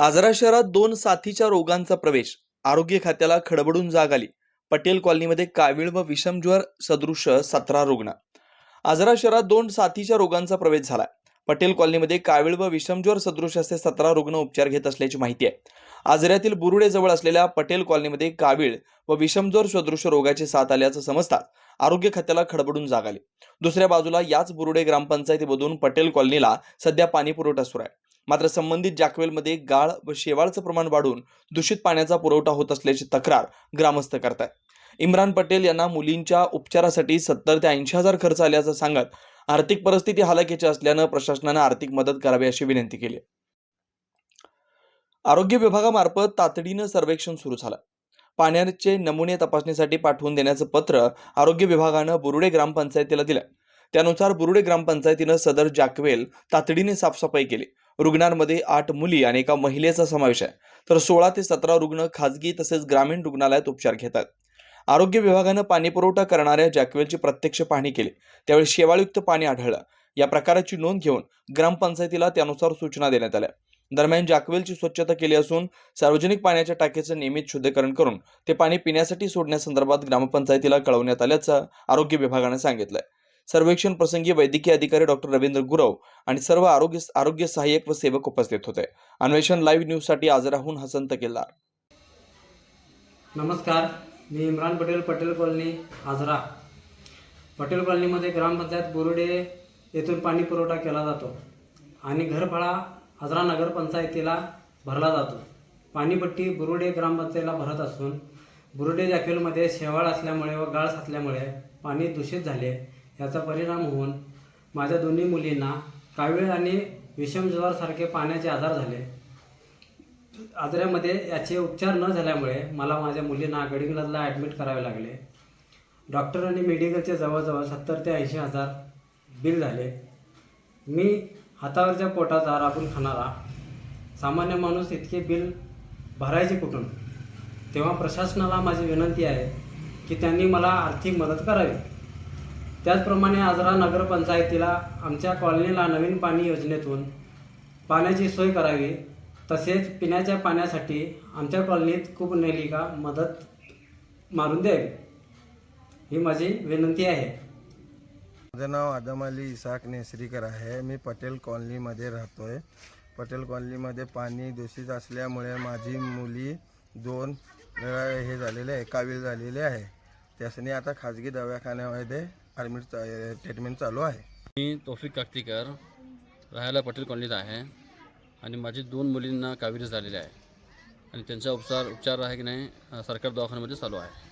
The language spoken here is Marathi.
आजरा शहरात दोन साथीच्या रोगांचा प्रवेश. आरोग्य खात्याला खडबडून जाग आली. पटेल कॉलनीमध्ये कावीळ व विषमज्वर सदृश सतरा रुग्ण. आजरा शहरात दोन साथीच्या रोगांचा प्रवेश झाला. पटेल कॉलनीमध्ये कावीळ व विषमज्वर सदृश असे सतरा रुग्ण उपचार घेत असल्याची माहिती आहे. आजऱ्यातील बुरुडेजवळ असलेल्या पटेल कॉलनीमध्ये कावीळ व विषमज्वर सदृश रोगाची साथ आल्याचं समजतात आरोग्य खात्याला खडबडून जाग आली. दुसऱ्या बाजूला याच बुरुडे ग्रामपंचायतीमधून पटेल कॉलनीला सध्या पाणी पुरवठा सुरू आहे. मात्र संबंधित जाकवेलमध्ये गाळ व शेवाळचं प्रमाण वाढून दूषित पाण्याचा पुरवठा होत असल्याची तक्रार ग्रामस्थ करतायत. इम्रान पटेल यांना मुलींच्या उपचारासाठी सत्तर ते ऐंशी हजार खर्च आल्याचं सांगत आर्थिक परिस्थिती हालाकीची असल्यानं प्रशासनानं आर्थिक मदत करावी अशी विनंती केली. आरोग्य विभागामार्फत तातडीनं सर्वेक्षण सुरू झालं. पाण्याचे नमुने तपासणीसाठी पाठवून देण्याचं पत्र आरोग्य विभागानं बुरुडे ग्रामपंचायतीला दिलं. त्यानुसार बुरुडे ग्रामपंचायतीनं सदर जाकवेल तातडीने साफसफाई केली. रुग्णांमध्ये आठ मुली आणि एका महिलेचा समावेश आहे. तर सोळा ते सतरा रुग्ण खाजगी तसेच ग्रामीण रुग्णालयात उपचार घेतात. आरोग्य विभागानं पाणीपुरवठा करणाऱ्या जॅकवेलची प्रत्यक्ष पाहणी केली. त्यावेळी शेवाळयुक्त पाणी आढळलं. या प्रकाराची नोंद घेऊन ग्रामपंचायतीला त्यानुसार सूचना देण्यात आल्या. दरम्यान जॅकवेलची स्वच्छता केली असून सार्वजनिक पाण्याच्या टाकीचं नियमित शुद्धीकरण करून ते पाणी पिण्यासाठी सोडण्यासंदर्भात ग्रामपंचायतीला कळवण्यात आल्याचं आरोग्य विभागानं सांगितलंय. सर्वेक्षण प्रसंगी वैद्यकीय अधिकारी डॉक्टर रवींद्र गुरव आणि सर्व आरोग्य आरोग्य सहाय्यक व सेवक उपस्थित होते. अन्वेषण लाईव्ह न्यूजसाठी आजराहून हसन केल्लार. नमस्कार मी इम्रान पटेल पटेल कॉलनी आजरा. पटेल कॉलनीमध्ये ग्रामपंचायत बोरुडे येथून पाणी पुरवठा केला जातो आणि घरफळा आजरा नगरपंचायतीला भरला जातो. पाणीपट्टी बुरुडे ग्रामपंचायतीला भरत असून बुरुडे जाखेलमध्ये शेवाळ असल्यामुळे व गाळ साचल्यामुळे पाणी दूषित झाले याचा परिणाम होऊन माझ्या दोन्ही मुलींना कावीळ आणि विषमज्वरासारखे पाण्याचे आजार झाले. आजऱ्यामध्ये याचे उपचार न झाल्यामुळे मला माझ्या मुलींना गडिंग्लजला ॲडमिट करावे लागले. डॉक्टर आणि मेडिकलचे जवळजवळ सत्तर ते ऐंशी हजार बिल झाले. मी हातावरच्या पोटाचा राबून खाणारा सामान्य माणूस इतके बिल भरायचे कुठून? तेव्हा प्रशासनाला माझी विनंती आहे की त्यांनी मला आर्थिक मदत करावी. त्याचप्रमाणे आजरा नगरपंचायतीला आमच्या कॉलनीला नवीन पाणी योजनेतून पाण्याची सोय करावी तसेच पिण्याच्या पाण्यासाठी आमच्या कॉलनीत खूप नलिका मदत मारून द्यावी. ही माझी विनंती आहे. माझं नाव आदम अली इसाक नेसरीकर आहे. मी पटेल कॉलनीमध्ये राहतो आहे पटेल कॉलनीमध्ये पाणी दूषित असल्यामुळे माझी मुली दोन वेळा हे झालेले आहे कावीळ झालेले आहे. त्यासाठी आता खाजगी दवाखान्यामध्ये ॲडमिट ट्रीटमेंट चालू आहे. मी तोफिक काकतीकर राहायला पटेल कॉलनीत आहे आणि माझी दोन मुलींना कावेरी झालेले आहे. आणि त्यांचा उपचार उपचार आहे की नाही सरकार दवाखान्यामध्ये चालू आहे.